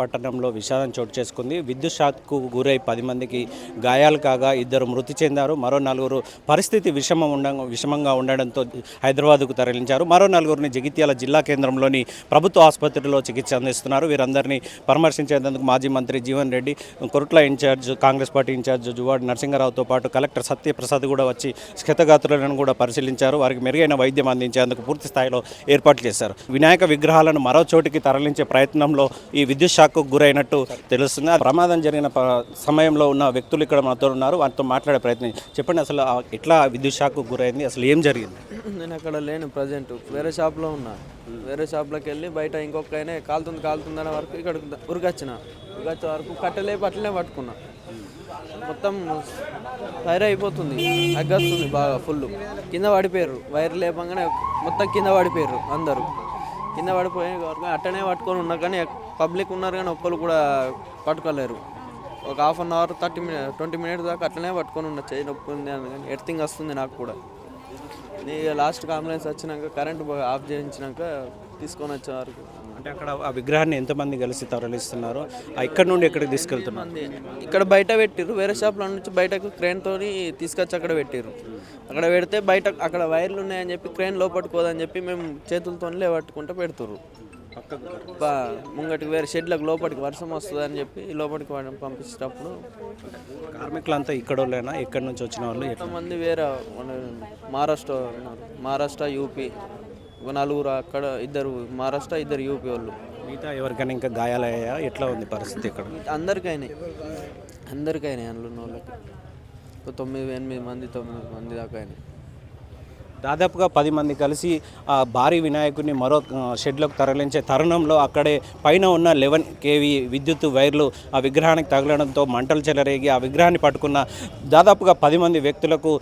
పట్టణంలో విషాదం చోటు చేసుకుంది. విద్యుత్ షాక్కు గురై పది మందికి గాయాలు కాగా ఇద్దరు మృతి చెందారు. మరో నలుగురు పరిస్థితి విషమం ఉండ విషమంగా ఉండడంతో హైదరాబాద్కు తరలించారు. మరో నలుగురిని జగిత్యాల జిల్లా కేంద్రంలోని ప్రభుత్వ ఆసుపత్రిలో చికిత్స అందిస్తున్నారు. వీరందరినీ పరామర్శించేందుకు మాజీ మంత్రి Jeevan Reddy Korutla in charge Congress party in charge Juvvadi నరసింహారావుతో పాటు కలెక్టర్ సత్యప్రసాద్ కూడా వచ్చి క్షతగాత్రులను కూడా పరిశీలించారు. వారికి మెరుగైన వైద్యం అందించేందుకు పూర్తి స్థాయిలో ఏర్పాట్లు చేశారు. వినాయక విగ్రహాలను మరో చోటికి తరలించే ప్రయత్నంలో ఈ విద్యుత్ షాక్కు గురైనట్టు తెలుస్తుంది. ప్రమాదం జరిగిన సమయంలో ఉన్న వ్యక్తులు ఇక్కడ మనతో ఉన్నారు. వారితో మాట్లాడే ప్రయత్నం చెప్పండి. అసలు ఎట్లా విద్యుత్ షాక్కు గురైంది? అసలు ఏం జరిగింది? నేను అక్కడ లేను ప్రజెంట్. వేరే షాప్లో ఉన్నా. వేరే షాప్లోకి వెళ్ళి బయట ఇంకొక ఆయన కాలుతుంది కాలుతుంది అనే వరకు ఇక్కడ ఉరికొచ్చిన. ఉరికొచ్చే వరకు కట్టలేపు పట్టలే పట్టుకున్నా. మొత్తం ఫైర్ అయిపోతుంది. అగ్గొస్తుంది బాగా ఫుల్. కింద పడిపోయారు. వైర్ లేపంగానే మొత్తం కింద పడిపోయారు అందరూ. కింద పడిపోయే వరకు అట్టనే పట్టుకొని ఉన్నా కానీ పబ్లిక్ ఉన్నారు కానీ ఒక్కరు కూడా పట్టుకోలేరు. ఒక half an hour thirty minute twenty minutes దాకా అట్లనే పట్టుకొని ఉన్న చేయి నొప్పి ఉంది అని కానీ ఎర్తింగ్ వస్తుంది నాకు కూడా. లాస్ట్ అంబులెన్స్ వచ్చినాక కరెంట్ ఆఫ్ చేయించినాక తీసుకొని వచ్చే వరకు. అంటే అక్కడ ఆ విగ్రహాన్ని ఎంతమంది కలిసి తరలిస్తున్నారు? ఇక్కడ నుండి ఎక్కడికి తీసుకెళ్తున్నారు? ఇక్కడ బయట పెట్టిర్రు. వేరే షాప్లో నుంచి బయటకు క్రేన్ తోని తీసుకొచ్చి అక్కడ పెట్టిర్రు. అక్కడ పెడితే బయట అక్కడ వైర్లు ఉన్నాయని చెప్పి క్రేన్ లోపట్టుకోదని చెప్పి మేము చేతులతో లేవట్టుకుంటూ పెడుతుర్రు. పా- ముంగటికి వేరే షెడ్లకు లోపలికి వర్షం వస్తుందని చెప్పి లోపలికి వాడిని పంపించేటప్పుడు కార్మికులంతా ఇక్కడ వాళ్ళేనా ఎక్కడి నుంచి వచ్చిన వాళ్ళు? ఎట్లా? కొంతమంది వేరే మహారాష్ట్ర ఉన్నారు. మహారాష్ట్ర యూపీ నలుగురు అక్కడ ఇద్దరు మహారాష్ట్ర ఇద్దరు యూపీ వాళ్ళు. మిగతా ఎవరికైనా ఇంకా గాయాలయ్యాయా? ఎట్లా ఉంది పరిస్థితి ఇక్కడ? అందరికైనాయి అందరికైనాయి అందులో ఉన్న వాళ్ళకి ఒక తొమ్మిది ఎనిమిది మంది తొమ్మిది మంది దాకా అయినాయి. దాదాపుగా పది మంది కలిసి ఆ భారీ వినాయకుడిని మరో షెడ్లోకి తరలించే తరుణంలో అక్కడే పైన ఉన్న లెవెన్ కేవీ విద్యుత్ వైర్లు ఆ విగ్రహానికి తగలడంతో మంటలు చెలరేగి ఆ విగ్రహాన్ని పట్టుకున్న దాదాపుగా పది మంది వ్యక్తులకు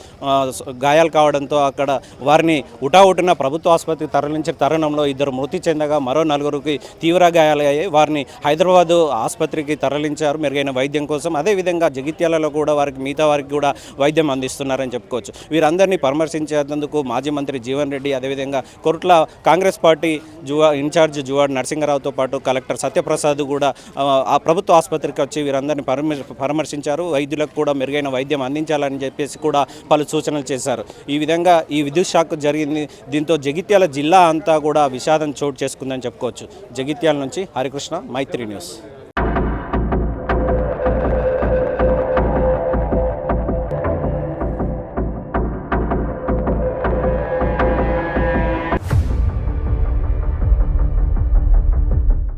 గాయాలు కావడంతో అక్కడ వారిని ఉటావుటిన ప్రభుత్వ ఆసుపత్రికి తరలించే తరుణంలో ఇద్దరు మృతి చెందగా మరో నలుగురికి తీవ్ర గాయాలయ్యాయి వారిని హైదరాబాదు ఆసుపత్రికి తరలించారు. మెరుగైన వైద్యం కోసం అదేవిధంగా జగిత్యాలలో కూడా వారికి మిగతా వారికి కూడా వైద్యం అందిస్తున్నారని చెప్పుకోవచ్చు. వీరందరినీ పరామర్శించేందుకు మాజీ మంత్రి జీవన్ రెడ్డి అదేవిధంగా కొరుట్ల కాంగ్రెస్ పార్టీ జువా ఇన్ఛార్జ్ జువాడ్ నరసింహరావుతో పాటు కలెక్టర్ సత్యప్రసాద్ కూడా ఆ, ప్రభుత్వ ఆసుపత్రికి వచ్చి వీరందరినీ పరామర్శించారు. వైద్యులకు కూడా మెరుగైన వైద్యం అందించాలని చెప్పేసి కూడా పలు సూచనలు చేశారు. ఈ విధంగా ఈ విద్యుత్ షాక్ జరిగింది. దీంతో జగిత్యాల జిల్లా అంతా కూడా విషాదం చోటు చేసుకుందని చెప్పుకోవచ్చు. జగిత్యాల నుంచి హరికృష్ణ మైత్రి న్యూస్.